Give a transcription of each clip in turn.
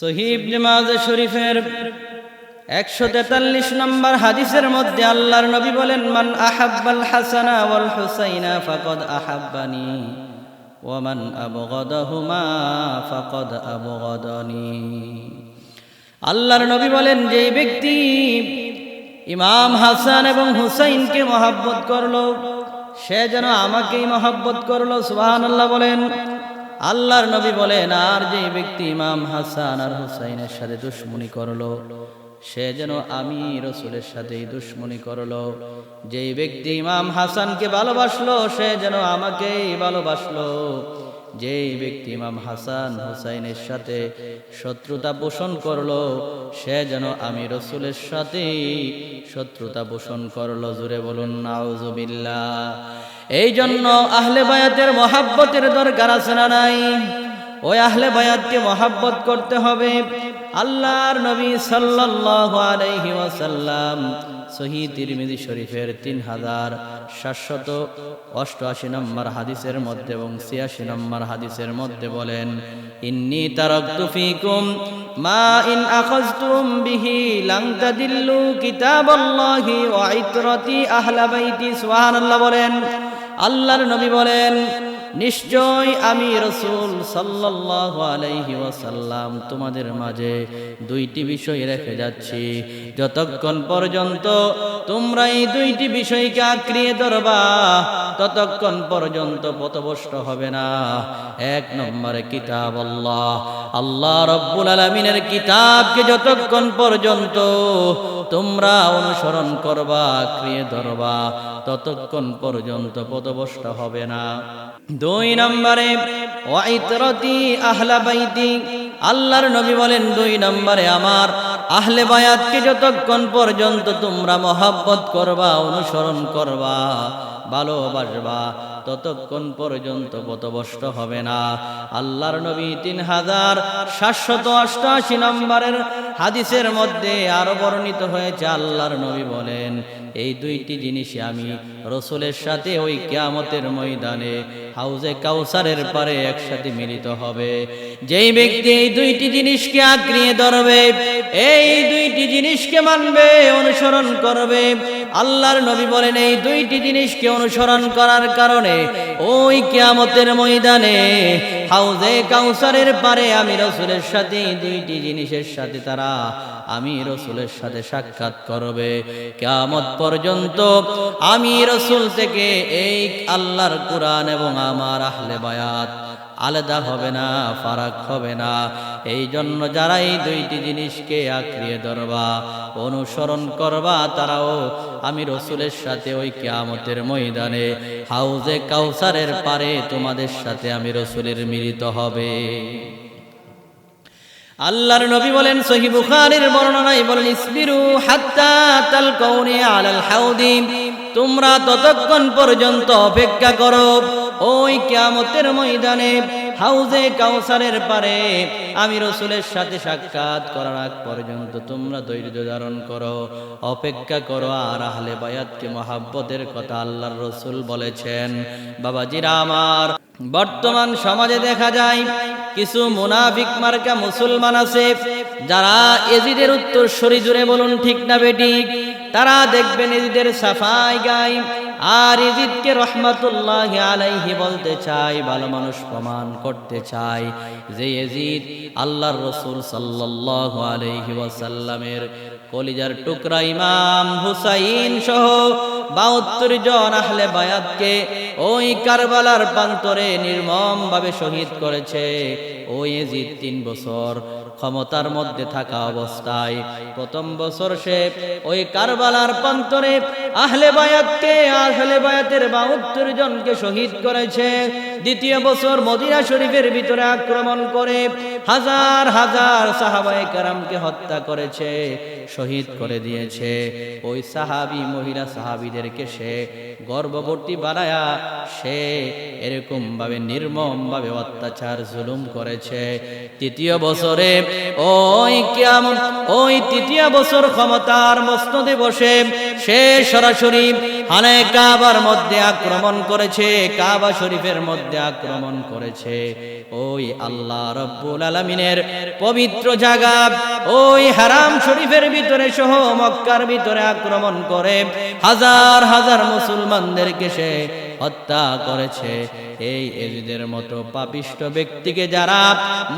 সহিব নমাজ শরীফের একশো তেতাল্লিশ নম্বর হাদিসের মধ্যে আল্লাহর নবী বলেন, মান আহাব্বাল হাসানা ওয়াল হুসাইনা ফাকদ আহাব্বানি ওয়ামান আবগদাহুমা ফাকদ আবগদানি। আল্লাহর নবী বলেন, যে ব্যক্তি ইমাম হাসান এবং হুসাইনকে মহাব্বত করল, সে যেন আমাকেই মহাব্বত করল। সুবহান আল্লাহ বলেন আল্লাহর নবী বলেন আর যে ব্যক্তি ইমাম হাসান আর হুসাইনের সাথে দুশ্মনী করল সে যেন আমি রসুলের সাথেই দুশ্মনী করল। যেই ব্যক্তি ইমাম হাসানকে ভালোবাসলো, সে যেন আমাকেই ভালোবাসলো। যেই ব্যক্তি ইমাম হাসান হুসাইনের সাথে শত্রুতা পোষণ করল, সে যেন আমি রসুলের সাথেই শত্রুতা পোষণ করল। জুড়ে বলুন নাউজুবিল্লা এই জন্য আহলে বায়াতের মহাব্বতের দরকার আছে না নাই? ওই আহলে বায়াতকে মহাব্বত করতে হবে। আল্লাহর নবী সাল্লাল্লাহু আলাইহি ওয়াসাল্লাম সহি তিরমিজি শরীফের তিন হাজার সাতশত অষ্টআশি নম্বর হাদিসের মধ্যে এবং ছিয়াশি নম্বর হাদিসের মধ্যে বলেন, ইন্নি তারাকতু ফিকুম মা ইন আখাযতুম বিহি লাং তাদিল্লু কিতাবাল্লাহি ওয়া ইতরাতি আহলা বাইতি। সুবহানাল্লাহ বলেন, আল্লাহর নবী বলেন নিশ্চয় আমি রসুল সাল্লাল্লাহু আলাইহি ওয়াসাল্লাম তোমাদের মাঝে দুইটি বিষয় রেখে যাচ্ছি। যতক্ষণ পর্যন্ত তোমরা এই দুইটি বিষয়কে আঁকড়িয়ে ধরবা, ততক্ষণ পর্যন্ত পথভ্রষ্ট হবে না। এক নম্বরে কিতাব আল্লাহ। আল্লাহ রব্বুল আলমিনের কিতাবকে যতক্ষণ পর্যন্ত তোমরা অনুসরণ করবা, আঁকড়িয়ে ধরবা, ততক্ষণ পর্যন্ত পথভ্রষ্ট হবে না। দুই নম্বরে, ওয়াইতরতি আহলা বাইতি। আল্লাহর নবী বলেন, দুই নম্বরে আমার আহলে বায়াতকে যতক্ষণ পর্যন্ত তোমরা মহাব্বত করবা, অনুসরণ করবা, ভালোবাসবা, ততক্ষণ পর্যন্ত পথভ্রষ্ট হবে না। আল্লাহর নবী তিন হাজার সাতশত অষ্টআশি নম্বরের হাদিসের মধ্যে আরও বর্ণিত হয়েছে, আল্লাহর নবী বলেন এই দুইটি জিনিসে আমি রসুলের সাথে ওই কিয়ামতের ময়দানে হাউজে কাউসারের পারে একসাথে মিলিত হবে। যেই ব্যক্তি এই দুইটি জিনিসকে আঁকড়িয়ে ধরবে, এই দুইটি জিনিসকে মানবে, অনুসরণ করবে আল্লাহর নবী বলেন, এই দুইটি জিনিসকে অনুসরণ করার কারণে ওই কিয়ামতের ময়দানে হাউজে কাউসারের পারে আমি রসুলের সাথে দুইটি জিনিসের সাথে তারা, আমি রসুলের সাথে সাক্ষাৎ করবে। কিয়ামত পর্যন্ত আমি রসুল থেকে এই আল্লাহর কোরআন এবং আমার আহলে বায়াত আলাদা হবে না, ফারাক হবে না। এই জন্য যারা এই দুইটি জিনিসকে আঁকড়িয়ে ধরবা, অনুসরণ করবা, তারাও আমি রসুলের সাথে ওই কিয়ামতের ময়দানে, হাউজে কাউসারের পারে তোমাদের সাথে আমি রসুলের মিলিত হবে। আল্লাহর নবী বলেন, সহি বুখারীর বর্ণনায় বলেন, ইসবিরু হাত্তা তালকাউনি আলাল হাউদি তোমরা ততক্ষণ পর্যন্ত অপেক্ষা করো। ওই কিয়ামতের ময়দানে হাউজে কাউসারের পারে আমি রসুলের সাথে সাক্ষাৎ করার আগ পর্যন্ত তোমরা ধৈর্য ধারণ করো, অপেক্ষা করো আর আহলে বায়াতকে মহাব্বতের কথা আল্লাহর রসুল বলেছেন। বাবাজিরা আমার, বর্তমান সমাজে দেখা যায় কিছু মুনাফিক মার্কা মুসলমান আছে, যারা এজিদের উত্তর শরী জুড়ে বলুন ঠিক না বেটি তারা দেখবেন এজিদের সাফাই গায় আর ইজিদকে রহমাতুল্লাহ আলাইহি বলতে চাই, ভালো মানুষ প্রমাণ করতে চাই যে এজিদ আল্লাহর রসুল সাল্লাহ আলাইহি ওয়াসাল্লামের কলিজার টুকরা ইমাম হুসাইন সহ বাহাত্তর জন আহলে বায়াতকে ওই কারবালার প্রান্তরে নির্মম ভাবে শহীদ করেছে। ওই এজিদ তিন বছর ক্ষমতার মধ্যে থাকা অবস্থায়। প্রথম বছর সে ওই কারবালার প্রান্তরে আহলে বায়াতকে, আহলে বায়াতের বাহাত্তর জনকে শহীদ করেছে। দ্বিতীয় বছর মদিনা শরীফের ভিতরে আক্রমণ করে হাজার হাজার সাহাবায়ে কারামকে হত্যা করেছে, শহীদ করে দিয়েছে। ওই সাহাবি, মহিলা সাহাবিদেরকে সে গর্ভবতী বানায়া সে এরকম ভাবে নির্মম ভাবে অত্যাচার, জুলুম করেছে। তৃতীয় বছরে ওই কিয়ামত, ওই তৃতীয় বছর ক্ষমতার মস্তদে বসে সে সরাসরি হানে কাবার মধ্যে আক্রমণ করেছে, কাবা শরীফের মধ্যে আক্রমণ করেছে। ওই আল্লাহ রব্বুল আলমিনের পবিত্র জায়গা, ওই হারাম শরীফের ভিতরে সহ মক্কার ভিতরে আক্রমণ করে হাজার হাজার মুসলমানদেরকে সে হত্যা করেছে। এই এজিদের মতো পাপিষ্ট ব্যক্তিকে যারা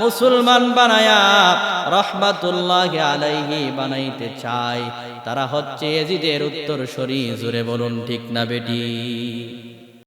মুসলমান বানায়া রহমাতুল্লাহ আলাইহি বানাইতে চায়, তারা হচ্ছে এজিদের উত্তর শরী জুড়ে বলুন, ঠিক না বেটি?